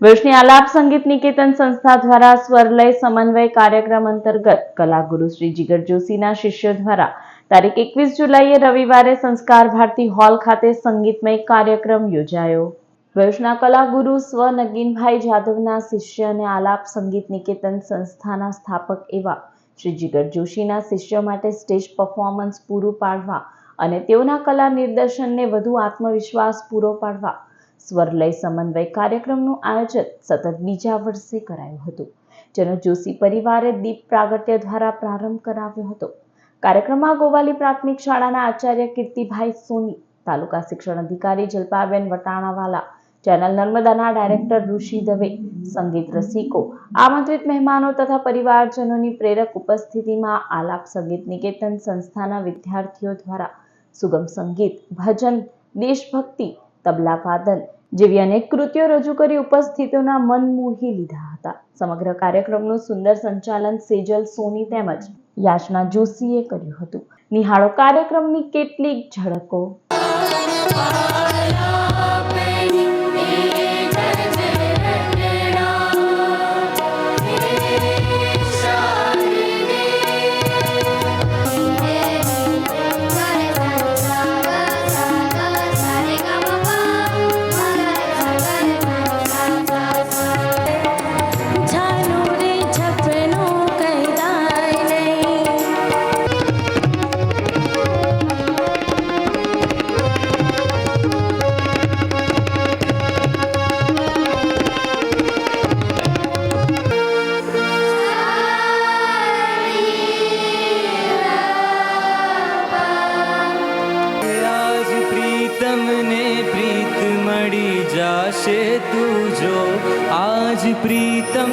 વર્ષની આલાપ સંગીત નિકેતન સંસ્થા દ્વારા સ્વરલય સમન્વય કાર્યક્રમ અંતર્ગત કલાગુરુ શ્રી જીગર જોશીના શિષ્યો દ્વારા તારીખ એકવીસ જુલાઈએ રવિવારે સંસ્કાર ભારતી હોલ ખાતે સંગીતમય કાર્યક્રમ યોજાયો. વર્ષના કલાગુરુ સ્વ નગીનભાઈ જાદવના શિષ્ય અને આલાપ સંગીત નિકેતન સંસ્થાના સ્થાપક એવા શ્રી જીગર જોશીના શિષ્યો માટે સ્ટેજ પરફોર્મન્સ પૂરું પાડવા અને તેઓના કલા નિર્દર્શનને વધુ આત્મવિશ્વાસ પૂરો પાડવા સ્વરલય સમન્વય કાર્યક્રમનું આયોજન સતત બીજા વર્ષે કરાયું હતું, જેનો જોશી પરિવારે દીપ પ્રાગટ્ય દ્વારા પ્રારંભ કરાવ્યો હતો. કાર્યક્રમમાં ગોવાલી પ્રાથમિક શાળાના આચાર્ય કીર્તિભાઈ સોની, તાલુકા શિક્ષણ અધિકારી જલપાબેન વટાણાવાલા, ચેનલ નર્મદાના ડાયરેક્ટર ઋષિ દવે, સંગીત રસિકો, આમંત્રિત મહેમાનો તથા પરિવારજનોની પ્રેરક ઉપસ્થિતિમાં આલાપ સંગીત નિકેતન સંસ્થાના વિદ્યાર્થીઓ દ્વારા સુગમ સંગીત, ભજન, દેશભક્તિ તબલા વાદન જેવી અનેક કૃતિઓ રજૂ કરી ઉપસ્થિતોના મન મોહી લીધા હતા. સમગ્ર કાર્યક્રમનું સુંદર સંચાલન સેજલ સોની તેમજ યાચના જોશીએ કર્યું હતું. નિહાળો કાર્યક્રમની કેટલીક ઝળકો. જાશે તું જો. આજ પ્રીતમ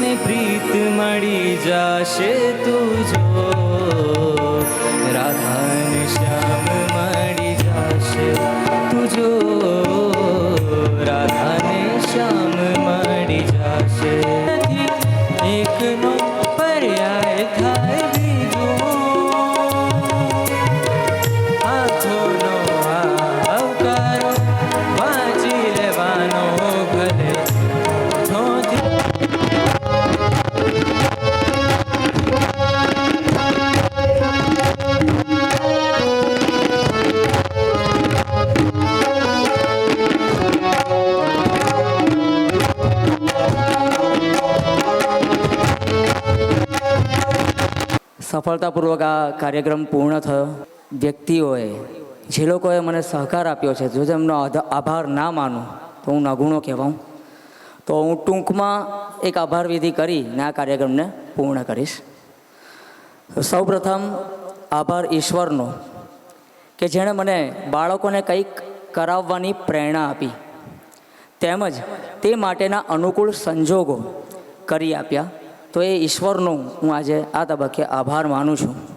ને પ્રીત મળી જાશે તું જો. રાધાને શ્યામ મળી જાશે તું જો. રાધાને શ્યામ મળી જાશે. એકનો પર્યાય થાય સફળતાપૂર્વક આ કાર્યક્રમ પૂર્ણ થયો. વ્યક્તિઓએ, જે લોકોએ મને સહકાર આપ્યો છે, જો તેમનો આભાર ના માનું, તો હું નગુણો કહેવાઉં. તો હું ટૂંકમાં એક આભાર વિધિ કરીને આ કાર્યક્રમને પૂર્ણ કરીશ. સૌપ્રથમ આભાર ઈશ્વરનો, કે જેણે મને બાળકોને કંઈક કરાવવાની પ્રેરણા આપી, તેમજ તે માટેના અનુકૂળ સંજોગો કરી આપ્યા. તો એ ઈશ્વરનો હું આજે આ તબક્કે આભાર માનું છું.